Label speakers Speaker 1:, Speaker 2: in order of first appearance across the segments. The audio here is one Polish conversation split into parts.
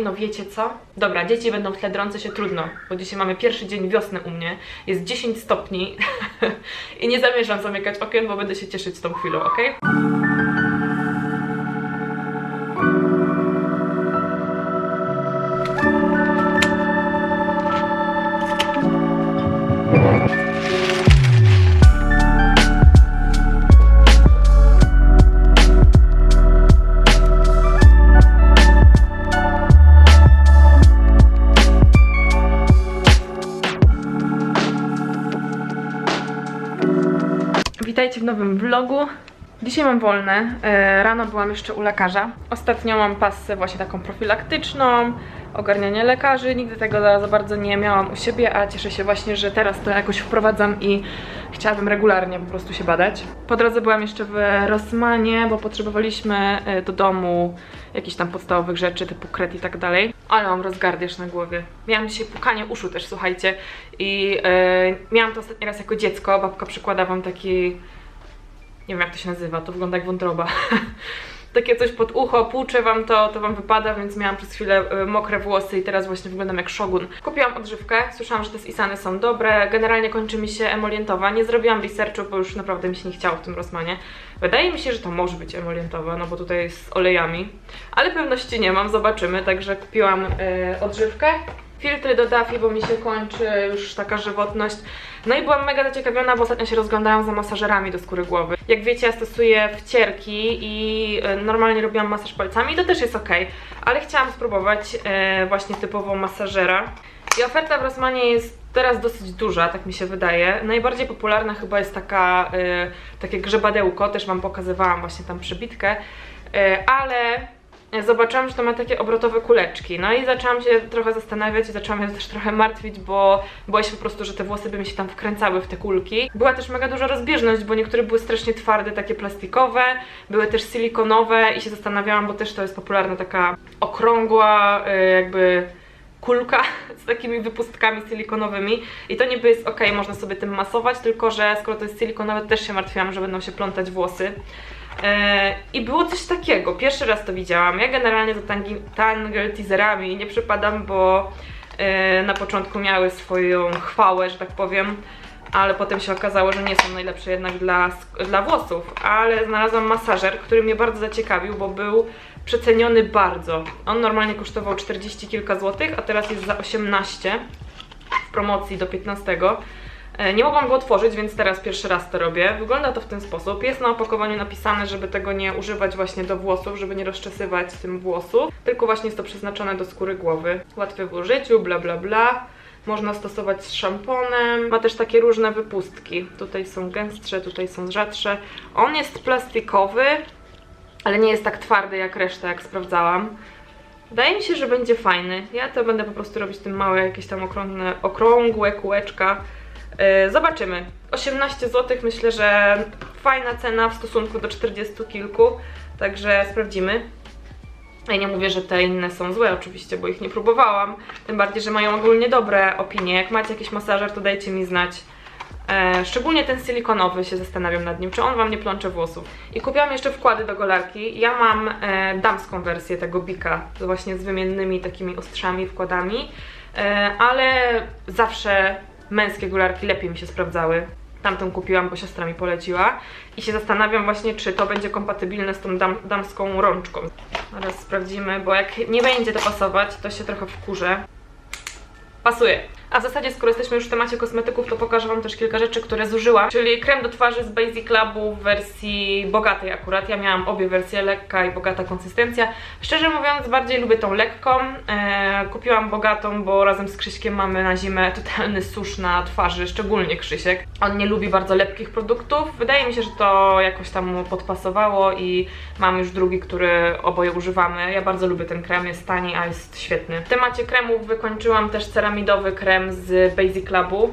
Speaker 1: no wiecie co? Dobra, dzieci będą w tle się trudno, bo dzisiaj mamy pierwszy dzień wiosny u mnie, jest 10 stopni i nie zamierzam zamykać okien, bo będę się cieszyć tą chwilą, ok? Witajcie w nowym vlogu. Dzisiaj mam wolne. E, Rano byłam jeszcze u lekarza. Ostatnio mam pasę właśnie taką profilaktyczną, ogarnianie lekarzy. Nigdy tego za bardzo nie miałam u siebie, a cieszę się właśnie, że teraz to jakoś wprowadzam i chciałabym regularnie po prostu się badać. Po drodze byłam jeszcze w Rossmanie, bo potrzebowaliśmy e, do domu jakichś tam podstawowych rzeczy typu kret i tak dalej. Ale mam rozgardiasz na głowie. Miałam dzisiaj pukanie uszu też, słuchajcie. I e, miałam to ostatni raz jako dziecko. Babka przykłada wam taki nie wiem jak to się nazywa, to wygląda jak wątroba. Takie coś pod ucho, płucze wam to, to wam wypada, więc miałam przez chwilę y, mokre włosy i teraz właśnie wyglądam jak szogun. Kupiłam odżywkę, słyszałam, że te Isany są dobre, generalnie kończy mi się emolientowa, nie zrobiłam researchu, bo już naprawdę mi się nie chciało w tym Rosmanie. Wydaje mi się, że to może być emolientowa, no bo tutaj jest z olejami, ale pewności nie mam, zobaczymy, także kupiłam y, odżywkę. Filtry do Daffy, bo mi się kończy już taka żywotność. No i byłam mega zaciekawiona, bo ostatnio się rozglądałam za masażerami do skóry głowy. Jak wiecie, ja stosuję wcierki i e, normalnie robiłam masaż palcami, to też jest ok, ale chciałam spróbować e, właśnie typowo masażera. I oferta w Rossmanie jest teraz dosyć duża, tak mi się wydaje. Najbardziej popularna chyba jest taka, e, takie grzebadełko, też Wam pokazywałam właśnie tam przebitkę, ale zobaczyłam, że to ma takie obrotowe kuleczki. No i zaczęłam się trochę zastanawiać i zaczęłam się też trochę martwić, bo boję się po prostu, że te włosy by mi się tam wkręcały w te kulki. Była też mega duża rozbieżność, bo niektóre były strasznie twarde, takie plastikowe, były też silikonowe i się zastanawiałam, bo też to jest popularna taka okrągła, y, jakby kulka z takimi wypustkami silikonowymi i to niby jest ok, można sobie tym masować, tylko że skoro to jest silikonowe, też się martwiłam, że będą się plątać włosy. E, I było coś takiego, pierwszy raz to widziałam. Ja generalnie za tangle teaserami nie przypadam, bo e, na początku miały swoją chwałę, że tak powiem, ale potem się okazało, że nie są najlepsze jednak dla, dla włosów. Ale znalazłam masażer, który mnie bardzo zaciekawił, bo był przeceniony bardzo. On normalnie kosztował 40 kilka złotych, a teraz jest za 18 w promocji do 15. E, Nie mogłam go otworzyć, więc teraz pierwszy raz to robię. Wygląda to w ten sposób. Jest na opakowaniu napisane, żeby tego nie używać właśnie do włosów, żeby nie rozczesywać tym włosów, tylko właśnie jest to przeznaczone do skóry głowy. Łatwe w użyciu, bla bla bla. Można stosować z szamponem. Ma też takie różne wypustki. Tutaj są gęstsze, tutaj są rzadsze. On jest plastikowy, ale nie jest tak twardy jak reszta, jak sprawdzałam. Wydaje mi się, że będzie fajny. Ja to będę po prostu robić tym małe, jakieś tam okrągłe, okrągłe kółeczka. Yy, zobaczymy. 18 zł myślę, że fajna cena w stosunku do 40 kilku, także sprawdzimy. Ja nie mówię, że te inne są złe oczywiście, bo ich nie próbowałam. Tym bardziej, że mają ogólnie dobre opinie. Jak macie jakiś masażer, to dajcie mi znać. E, szczególnie ten silikonowy się zastanawiam nad nim, czy on Wam nie plącze włosów. I kupiłam jeszcze wkłady do golarki. Ja mam e, damską wersję tego Bika, właśnie z wymiennymi takimi ostrzami, wkładami, e, ale zawsze męskie golarki lepiej mi się sprawdzały. Tamtą kupiłam, bo siostra mi poleciła i się zastanawiam właśnie, czy to będzie kompatybilne z tą dam, damską rączką. Zaraz sprawdzimy, bo jak nie będzie to pasować, to się trochę wkurzę. Pasuje. A w zasadzie, skoro jesteśmy już w temacie kosmetyków, to pokażę Wam też kilka rzeczy, które zużyłam. Czyli krem do twarzy z Basic Labu w wersji bogatej akurat. Ja miałam obie wersje, lekka i bogata konsystencja. Szczerze mówiąc, bardziej lubię tą lekką. Eee, kupiłam bogatą, bo razem z Krzyśkiem mamy na zimę totalny susz na twarzy, szczególnie Krzysiek. On nie lubi bardzo lepkich produktów. Wydaje mi się, że to jakoś tam mu podpasowało i mam już drugi, który oboje używamy. Ja bardzo lubię ten krem, jest tani, a jest świetny. W temacie kremów wykończyłam też ceramidowy krem z Basic Labu.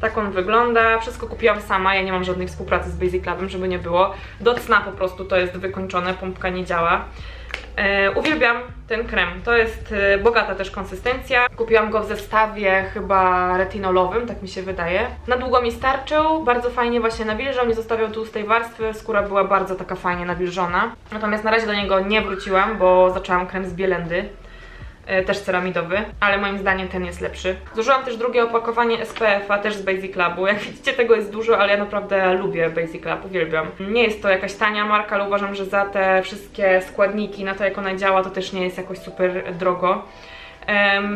Speaker 1: Tak on wygląda. Wszystko kupiłam sama, ja nie mam żadnej współpracy z Basic Labem, żeby nie było. Do cna po prostu to jest wykończone, pompka nie działa. E, uwielbiam ten krem. To jest e, bogata też konsystencja. Kupiłam go w zestawie chyba retinolowym, tak mi się wydaje. Na długo mi starczył, bardzo fajnie właśnie nawilżał, nie zostawiał tłustej warstwy, skóra była bardzo taka fajnie nawilżona. Natomiast na razie do niego nie wróciłam, bo zaczęłam krem z Bielendy. E, też ceramidowy, ale moim zdaniem ten jest lepszy. Zużyłam też drugie opakowanie SPF-a, też z Basic Labu. Jak widzicie, tego jest dużo, ale ja naprawdę lubię Basic Lab, uwielbiam. Nie jest to jakaś tania marka, ale uważam, że za te wszystkie składniki, na to jak ona działa, to też nie jest jakoś super drogo.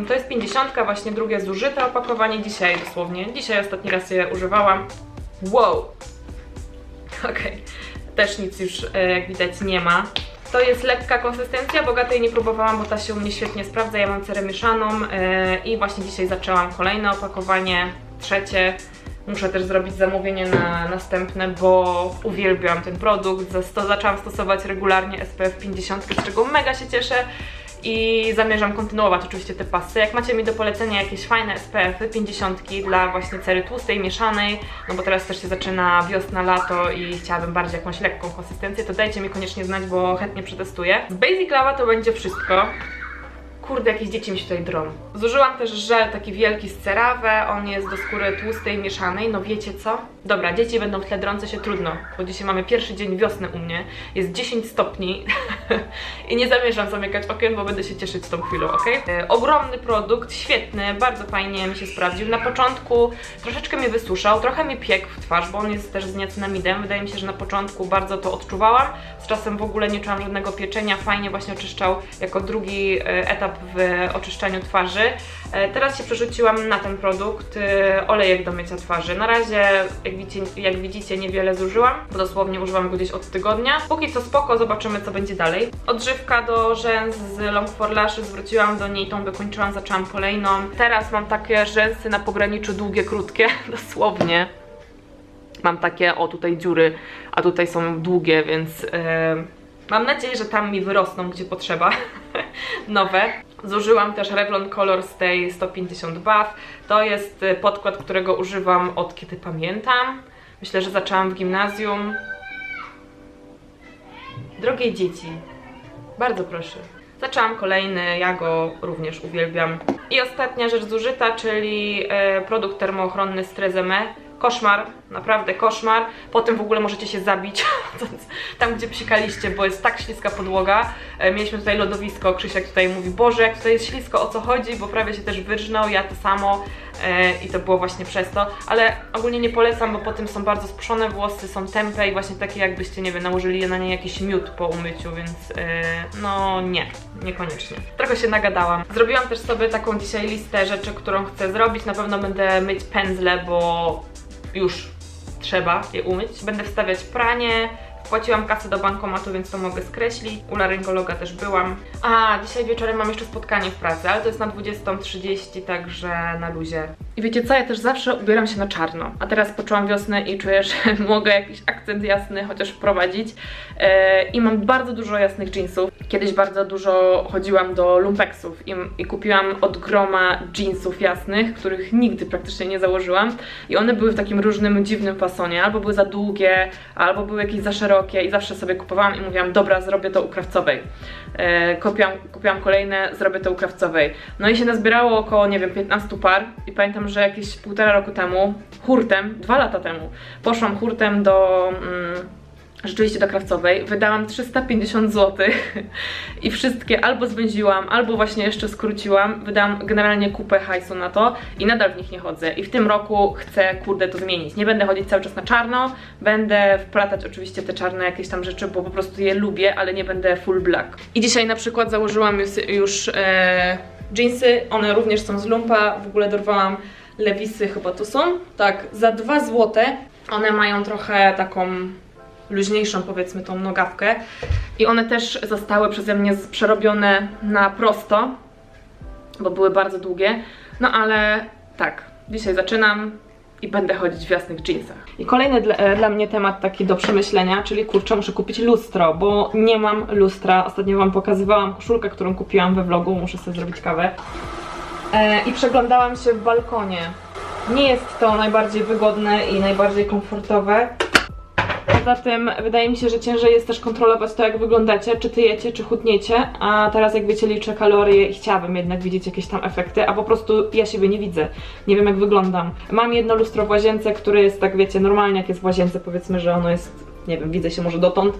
Speaker 1: To jest 50, właśnie drugie zużyte opakowanie dzisiaj dosłownie. Dzisiaj ostatni raz je używałam. Wow! Okej, też nic już e, jak widać nie ma. To jest lekka konsystencja, bogatej nie próbowałam, bo ta się u mnie świetnie sprawdza. Ja mam cerę mieszaną e, i właśnie dzisiaj zaczęłam kolejne opakowanie, trzecie. Muszę też zrobić zamówienie na następne, bo uwielbiam ten produkt. Zaczęłam stosować regularnie SPF 50, z czego mega się cieszę i zamierzam kontynuować oczywiście te pasy. Jak macie mi do polecenia jakieś fajne SPF-y 50 dla właśnie cery tłustej, mieszanej, no bo teraz też się zaczyna wiosna, lato i chciałabym bardziej jakąś lekką konsystencję, to dajcie mi koniecznie znać, bo chętnie przetestuję. Z Basic Lava to będzie wszystko. Kurde, jakieś dzieci mi się tutaj drą. Zużyłam też żel taki wielki z CeraVe, on jest do skóry tłustej, mieszanej, no wiecie co? Dobra, dzieci będą w tle drące się trudno, bo dzisiaj mamy pierwszy dzień wiosny u mnie, jest 10 stopni i nie zamierzam zamykać okien, bo będę się cieszyć z tą chwilą, ok? E, ogromny produkt, świetny, bardzo fajnie mi się sprawdził. Na początku troszeczkę mnie wysuszał, trochę mi piekł w twarz, bo on jest też z niacinamidem. Wydaje mi się, że na początku bardzo to odczuwałam, z czasem w ogóle nie czułam żadnego pieczenia, fajnie właśnie oczyszczał jako drugi e, etap w oczyszczaniu twarzy. E, Teraz się przerzuciłam na ten produkt, e, olejek do mycia twarzy. Na razie, jak widzicie, jak widzicie, niewiele zużyłam, bo dosłownie używam go gdzieś od tygodnia. Póki co spoko, zobaczymy co będzie dalej. Odżywka do rzęs z Long for Lashes, wróciłam do niej, tą wykończyłam, zaczęłam kolejną. Teraz mam takie rzęsy na pograniczu długie, krótkie, dosłownie. Mam takie, o tutaj dziury, a tutaj są długie, więc e, mam nadzieję, że tam mi wyrosną, gdzie potrzeba. Nowe. Zużyłam też Revlon Color Stay 150 Buff. To jest e, podkład, którego używam od kiedy pamiętam. Myślę, że zaczęłam w gimnazjum. Drogie dzieci, bardzo proszę. Zaczęłam kolejny, ja go również uwielbiam. I ostatnia rzecz zużyta, czyli e, produkt termoochronny z Trezeme. Koszmar, naprawdę koszmar. Potem w ogóle możecie się zabić tam, gdzie psikaliście, bo jest tak śliska podłoga. E, mieliśmy tutaj lodowisko, Krzysiek tutaj mówi, Boże, jak tutaj jest ślisko, o co chodzi, bo prawie się też wyrżnął, ja to samo e, i to było właśnie przez to. Ale ogólnie nie polecam, bo potem są bardzo spuszczone włosy, są tępe i właśnie takie jakbyście, nie wiem, nałożyli na nie jakiś miód po umyciu, więc e, no nie, niekoniecznie. Trochę się nagadałam. Zrobiłam też sobie taką dzisiaj listę rzeczy, którą chcę zrobić. Na pewno będę myć pędzle, bo już trzeba je umyć. Będę wstawiać pranie. Wpłaciłam kasę do bankomatu, więc to mogę skreślić. U laryngologa też byłam. A, dzisiaj wieczorem mam jeszcze spotkanie w pracy, ale to jest na 20.30, także na luzie. I wiecie co, ja też zawsze ubieram się na czarno. A teraz poczułam wiosnę i czuję, że mogę jakiś akcent jasny chociaż wprowadzić. E, I mam bardzo dużo jasnych jeansów. Kiedyś bardzo dużo chodziłam do lumpeksów i, i kupiłam od groma jeansów jasnych, których nigdy praktycznie nie założyłam. I one były w takim różnym, dziwnym fasonie. Albo były za długie, albo były jakieś za szerokie i zawsze sobie kupowałam i mówiłam, dobra, zrobię to u krawcowej. E, kupiłam, kupiłam kolejne, zrobię to u krawcowej. No i się nazbierało około, nie wiem, 15 par i pamiętam, że jakieś półtora roku temu, hurtem, dwa lata temu, poszłam hurtem do... Mm, rzeczywiście do krawcowej, wydałam 350 zł i wszystkie albo zbędziłam, albo właśnie jeszcze skróciłam. Wydałam generalnie kupę hajsu na to i nadal w nich nie chodzę. I w tym roku chcę, kurde, to zmienić. Nie będę chodzić cały czas na czarno, będę wplatać oczywiście te czarne jakieś tam rzeczy, bo po prostu je lubię, ale nie będę full black. I dzisiaj na przykład założyłam już, już e, jeansy, one również są z lumpa, w ogóle dorwałam lewisy chyba to są. Tak, za 2 złote. One mają trochę taką luźniejszą powiedzmy tą nogawkę i one też zostały przeze mnie przerobione na prosto, bo były bardzo długie, no ale tak, dzisiaj zaczynam i będę chodzić w jasnych jeansach. I kolejny dla, e, dla mnie temat taki do przemyślenia, czyli kurczę, muszę kupić lustro, bo nie mam lustra. Ostatnio Wam pokazywałam koszulkę, którą kupiłam we vlogu, muszę sobie zrobić kawę. E, I przeglądałam się w balkonie. Nie jest to najbardziej wygodne i najbardziej komfortowe, Poza tym wydaje mi się, że ciężej jest też kontrolować to, jak wyglądacie, czy tyjecie, czy chudniecie, a teraz jak wiecie, liczę kalorie i chciałabym jednak widzieć jakieś tam efekty, a po prostu ja siebie nie widzę. Nie wiem, jak wyglądam. Mam jedno lustro w łazience, które jest tak, wiecie, normalnie jak jest w łazience, powiedzmy, że ono jest, nie wiem, widzę się może dotąd,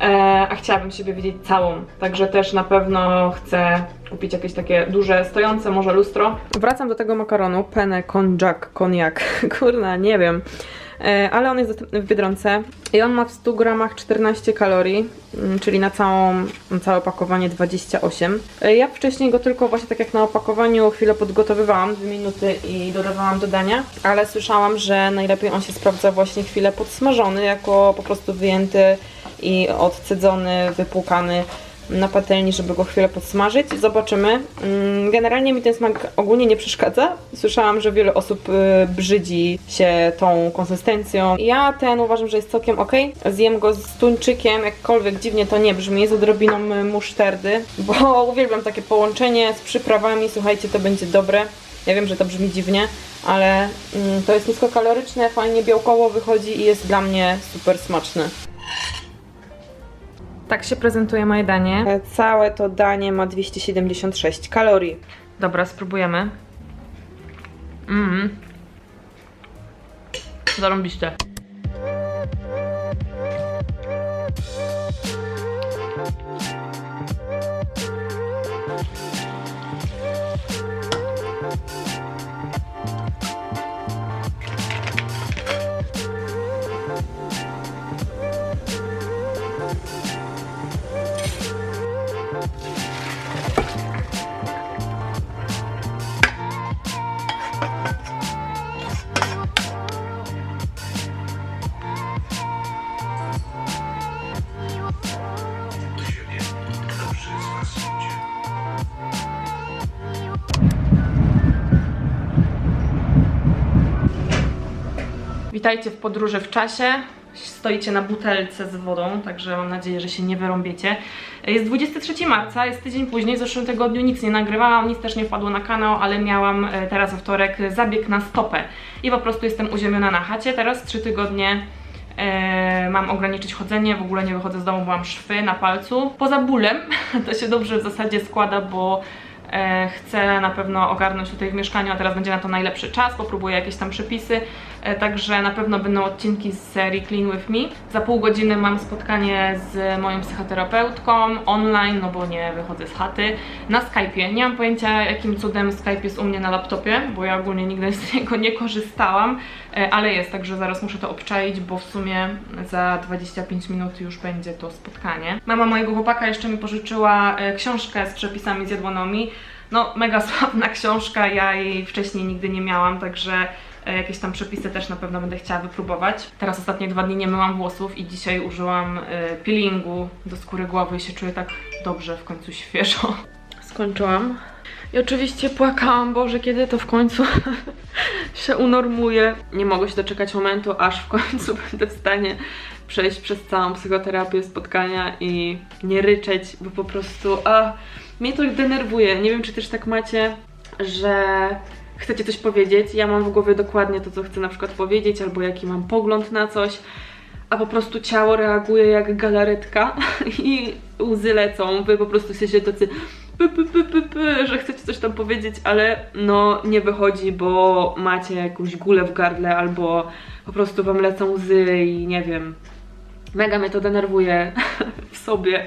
Speaker 1: e, a chciałabym siebie widzieć całą, także też na pewno chcę kupić jakieś takie duże, stojące może lustro. Wracam do tego makaronu, penne konjac, koniak, kurna, nie wiem. E, ale on jest w Biedronce i on ma w 100 gramach 14 kalorii, mm, czyli na, całą, na całe opakowanie 28. E, Ja wcześniej go tylko właśnie tak jak na opakowaniu chwilę podgotowywałam, 2 minuty i dodawałam do dania, ale słyszałam, że najlepiej on się sprawdza właśnie chwilę podsmażony, jako po prostu wyjęty i odcedzony, wypłukany na patelni, żeby go chwilę podsmażyć. Zobaczymy. Mm, Generalnie mi ten smak ogólnie nie przeszkadza. Słyszałam, że wiele osób y, brzydzi się tą konsystencją. Ja ten uważam, że jest całkiem ok. Zjem go z tuńczykiem, jakkolwiek dziwnie to nie brzmi, z odrobiną y, musztardy, bo uwielbiam takie połączenie z przyprawami. Słuchajcie, to będzie dobre. Ja wiem, że to brzmi dziwnie, ale mm, to jest niskokaloryczne, fajnie białkowo wychodzi i jest dla mnie super smaczne. Tak się prezentuje moje danie. E, Całe to danie ma 276 kalorii. Dobra, spróbujemy. Mmm. Zarąbiste. Witajcie w podróży w czasie. Stoicie na butelce z wodą, także mam nadzieję, że się nie wyrąbiecie. Jest 23 marca, jest tydzień później, w zeszłym tygodniu nic nie nagrywałam, nic też nie wpadło na kanał, ale miałam e, teraz we wtorek zabieg na stopę i po prostu jestem uziemiona na chacie. Teraz 3 tygodnie e, mam ograniczyć chodzenie, w ogóle nie wychodzę z domu, bo mam szwy na palcu. Poza bólem, to się dobrze w zasadzie składa, bo E, chcę na pewno ogarnąć tutaj w mieszkaniu, a teraz będzie na to najlepszy czas, popróbuję jakieś tam przepisy, także na pewno będą odcinki z serii Clean With Me. Za pół godziny mam spotkanie z moją psychoterapeutką online, no bo nie wychodzę z chaty, na Skype'ie. Nie mam pojęcia jakim cudem Skype jest u mnie na laptopie, bo ja ogólnie nigdy z niego nie korzystałam, e, ale jest, także zaraz muszę to obczaić, bo w sumie za 25 minut już będzie to spotkanie. Mama mojego chłopaka jeszcze mi pożyczyła e, książkę z przepisami z jadłonomii, no, mega sławna książka, ja jej wcześniej nigdy nie miałam, także e, jakieś tam przepisy też na pewno będę chciała wypróbować. Teraz ostatnie dwa dni nie myłam włosów i dzisiaj użyłam e, peelingu do skóry głowy i się czuję tak dobrze, w końcu świeżo. Skończyłam. I oczywiście płakałam, Boże, kiedy to w końcu się unormuje. Nie mogę się doczekać momentu, aż w końcu będę w stanie przejść przez całą psychoterapię, spotkania i nie ryczeć, bo po prostu, a, mnie to denerwuje. Nie wiem, czy też tak macie, że chcecie coś powiedzieć, ja mam w głowie dokładnie to, co chcę na przykład powiedzieć, albo jaki mam pogląd na coś, a po prostu ciało reaguje jak galaretka i łzy lecą, wy po prostu jesteście tacy py, py, py, py, py, że chcecie coś tam powiedzieć, ale no nie wychodzi, bo macie jakąś gulę w gardle albo po prostu wam lecą łzy i nie wiem, mega mnie to denerwuje w sobie.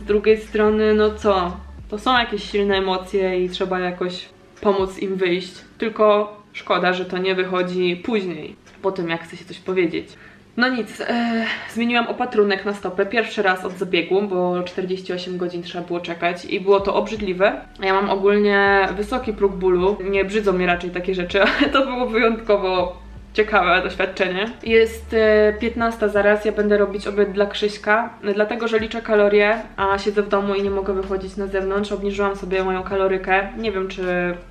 Speaker 1: Z drugiej strony, no co, to są jakieś silne emocje i trzeba jakoś pomóc im wyjść. Tylko szkoda, że to nie wychodzi później, po tym jak chce się coś powiedzieć. No nic, e, zmieniłam opatrunek na stopę pierwszy raz od zabiegu, bo 48 godzin trzeba było czekać i było to obrzydliwe. Ja mam ogólnie wysoki próg bólu, nie brzydzą mnie raczej takie rzeczy, ale to było wyjątkowo ciekawe doświadczenie. Jest e, 15 zaraz, ja będę robić obiad dla Krzyśka, dlatego że liczę kalorie, a siedzę w domu i nie mogę wychodzić na zewnątrz. Obniżyłam sobie moją kalorykę. Nie wiem, czy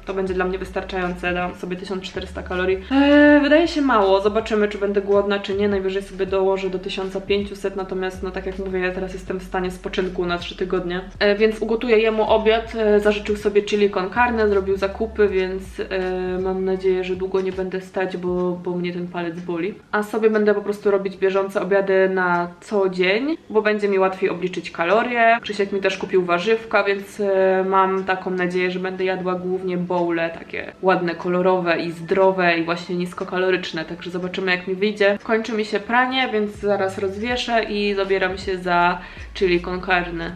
Speaker 1: to będzie dla mnie wystarczające. Dałam sobie 1400 kalorii. E, wydaje się mało. Zobaczymy, czy będę głodna, czy nie. Najwyżej sobie dołożę do 1500, natomiast, no tak jak mówię, ja teraz jestem w stanie spoczynku na 3 tygodnie. E, więc ugotuję jemu obiad. E, zażyczył sobie chili con carne, zrobił zakupy, więc e, mam nadzieję, że długo nie będę stać, bo, bo bo mnie ten palec boli. A sobie będę po prostu robić bieżące obiady na co dzień, bo będzie mi łatwiej obliczyć kalorie. Krzysiek mi też kupił warzywka, więc e, mam taką nadzieję, że będę jadła głównie bowle takie ładne, kolorowe i zdrowe i właśnie niskokaloryczne, także zobaczymy jak mi wyjdzie. Kończy mi się pranie, więc zaraz rozwieszę i zabieram się za chili con carne.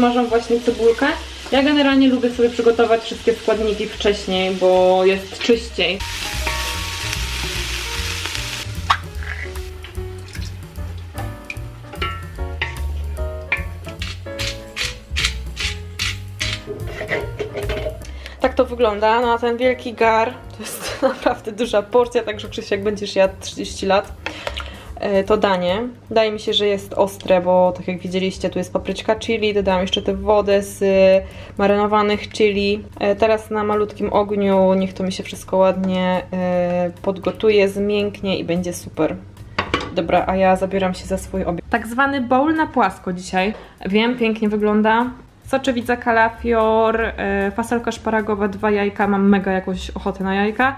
Speaker 1: Podsmażam właśnie cebulkę. Ja generalnie lubię sobie przygotować wszystkie składniki wcześniej, bo jest czyściej. Tak to wygląda. No a ten wielki gar to jest naprawdę duża porcja, także Krzysiek będziesz jadł 30 lat. E, To danie. Wydaje mi się, że jest ostre, bo tak jak widzieliście, tu jest papryczka chili, dodałam jeszcze tę wodę z y, marynowanych chili. E, Teraz na malutkim ogniu niech to mi się wszystko ładnie e, podgotuje, zmięknie i będzie super. Dobra, a ja zabieram się za swój obiad. Tak zwany bowl na płasko dzisiaj. Wiem, pięknie wygląda. Soczewica, kalafior, e, fasolka szparagowa, dwa jajka. Mam mega jakąś ochotę na jajka.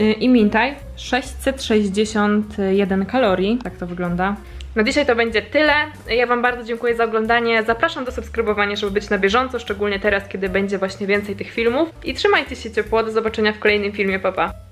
Speaker 1: Y, I mintaj 661 kalorii. Tak to wygląda. Na dzisiaj to będzie tyle. Ja Wam bardzo dziękuję za oglądanie. Zapraszam do subskrybowania, żeby być na bieżąco, szczególnie teraz, kiedy będzie właśnie więcej tych filmów. I trzymajcie się ciepło. Do zobaczenia w kolejnym filmie. Pa, pa.